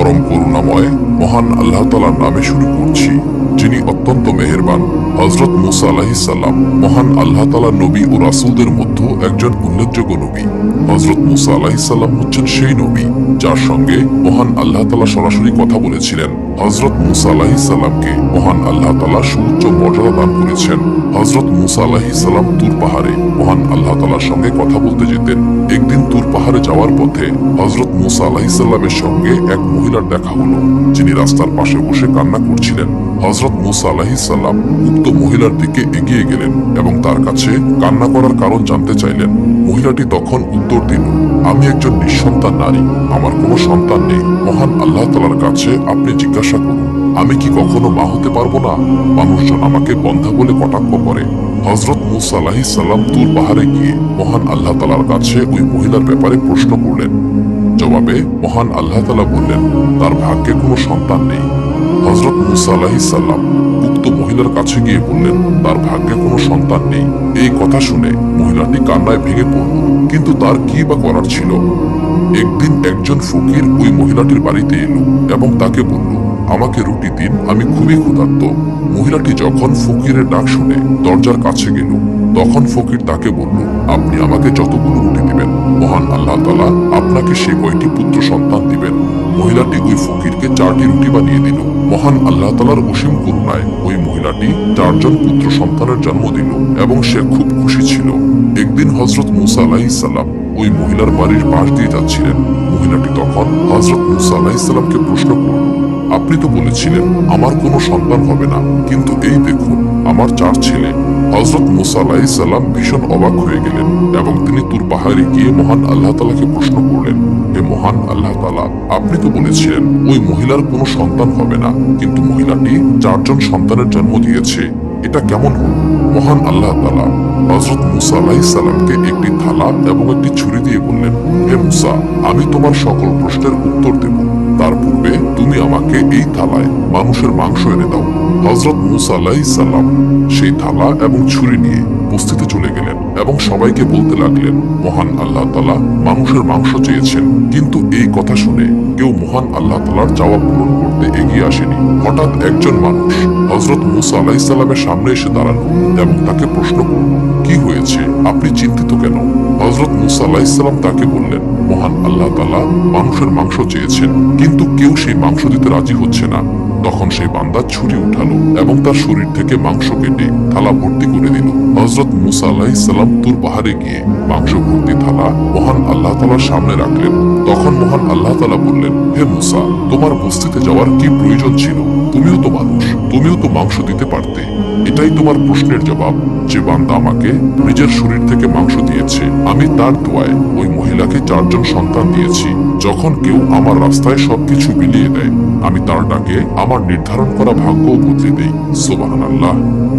পরম করুণাময় মহান আল্লাহ তালার নামে শুরু করছি, যিনি অত্যন্ত মেহেরবান হজরত মুসা আলাহিসাল্লাম মহান আল্লাহ তালা নবী ও রাসুলদের মধ্যে একজন উল্লেখযোগ্য নবী। হজরত মুসা আলাহিসাল্লাম হচ্ছেন সেই নবী, যার সঙ্গে মহান আল্লাহ তালা সরাসরি কথা বলেছিলেন। হজরত মুসা আলাহিসাল্লামকে মহান আল্লাহ তালা সুউচ্চ মর্যাদা দান করেছেন। হজরত মুসা আলাহিসাল্লাম তুর পাহাড়ে মহান আল্লাহ তালার সঙ্গে কথা বলতে যেতেন। একদিন তুর পাহাড়ে যাওয়ার পথে হজরত মুসা আলাহিসাল্লামের সঙ্গে এক মহিলার দেখা হলো, যিনি রাস্তার পাশে বসে কান্না করছিলেন। হজরত মুসা আলাহিসাল্লাম উক্ত মহিলার দিকে এগিয়ে গেলেন এবং তার কাছে কান্না করার কারণ জানতে চাইলেন। মহিলাটি তখন উত্তর দিল, আমি একজন নিঃসন্তান নারী, আমার কোনো সন্তান নেই। মহান আল্লাহ তালার কাছে আপনি জিজ্ঞাসা করুন, আমি কি কখনো মা হতে পারব না? মানুষজন আমাকে বন্ধা বলে কটাক্ষ করে। হজরত মুসা আলাহিসাল্লাম তুর পাহাড়ে গিয়ে মহান আল্লাহ তালার কাছে ওই মহিলার ব্যাপারে প্রশ্ন করলেন জবাবে মহান আল্লাহ তালা বললেন, তার ভাগ্যে কোনো সন্তান নেই। হজরত মুসা আলাহিসাল্লাম উক্ত মহিলার কাছে গিয়ে বললেন, তার ভাগ্যে কোনো সন্তান নেই। এই কথা শুনে মহিলাটি কান্নায় ভেঙে পড়ল। কিন্তু তার কি বা করার ছিল? একদিন একজন ফকির ওই মহিলাটির বাড়িতে এলো এবং তাকে বলল, আমাকে রুটি দিন, আমি খুবই ক্ষুধার্ত। মহিলাটি যখন ফকিরের ডাক শুনে দরজার কাছে গেল তখন ফকির তাকে বলল, আপনি আমাকে যতগুলো রুটি দিবেন, মহান আল্লাহ তালা আপনাকে সে কয়টি পুত্র সন্তান দিবেন? মহিলাটি ওই ফকিরকে চারটি রুটি বানিয়ে দিল। মহান আল্লাহ তালার অসীম করুণায় ওই মহিলাটি চারজন পুত্র সন্তানের জন্ম দিল এবং সে খুব খুশি ছিল। একদিন হজরত মুসা আলাহিসাল্লাম ওই মহিলার বাড়ির পাশ দিয়ে যাচ্ছিলেন। মহিলাটি তখন হজরত মুসা আলাহিসাল্লামকে প্রশ্ন করল আপনি তো বলেছিলেন, আমার কোনো সন্তান হবে না। কিন্তু এই দেখুন, আমার চার ছেলে। হজরত মুসা আলাহিসাল্লাম ভীষণ অবাক হয়ে গেলেন এবং তিনি তুর পাহাড়ে গিয়ে মহান আল্লাহ তালাকে প্রশ্ন করলেন, হে মহান আল্লাহ তালা আপনি তো বলেছিলেন, ওই মহিলার কোনো সন্তান হবে না। কিন্তু মহিলাটি চারজন সন্তানের জন্ম দিয়েছে। এটা কেমন হল? মহান আল্লাহ তালা হজরত মুসা আলাহিসাল্লামকে একটি থালা এবং একটি ছুরি দিয়ে বললেন, হে মুসা, আমি তোমার সকল প্রশ্নের উত্তর দেব। তার পূর্বে তুমি আমাকে এই থালায় মানুষের মাংস এনে দাও। হজরত মুসা আলাহিসাল্লাম সেই থালা এবং ছুরি নিয়ে বস্তিতে চলে গেলেন এবং সবাইকে বলতে লাগলেন, মহান আল্লাহ তালা মানুষের মাংস চেয়েছেন, কিন্তু এই কথা শুনে কেউ মহান আল্লাহ তালার চাওয়া পূরণ করতে এগিয়ে আসেনি। হঠাৎ একজন মানুষ হজরত মুসা আলাহিসাল্লামের সামনে এসে দাঁড়াল এবং তাকে প্রশ্ন করল, কি হয়েছে? আপনি চিন্তিত কেন? হজরত মুসা আলাহিসাল্লাম তাকে বললেন, মহান আল্লাহ তালা মানুষের মাংস চেয়েছেন, কিন্তু কেউ সেই মাংস দিতে রাজি হচ্ছে না। তখন সেই বান্দা ছুরি উঠালো এবং তার শরীর থেকে মাংস কেটে থালা ভর্তি করে দিল। হজরত মুসা আলাহিসাল্লাম তুর পাহাড়ে গিয়ে মাংস ভর্তি থালা মহান আল্লাহ তালার সামনে রাখলেন। তখন মহান আল্লাহ তালা বললেন, হে মুসা, তোমার বস্তিতে যাওয়ার কি প্রয়োজন ছিল? তুমিও তো মানুষ, তুমিও তো মাংস দিতে পারতে। এটাই তোমার প্রশ্নের জবাব। যে বান্দা আমাকে নিজের শরীর থেকে মাংস দিয়েছে, আমি তার দোয়ায় ওই মহিলাকে চারজন সন্তান দিয়েছি। যখন কেউ আমার রাস্তায় সবকিছু বিলিয়ে দেয়, আমি তার ডাকে আমার নির্ধারণ করা ভাগ্য বদলে দেই। সোবাহান আল্লাহ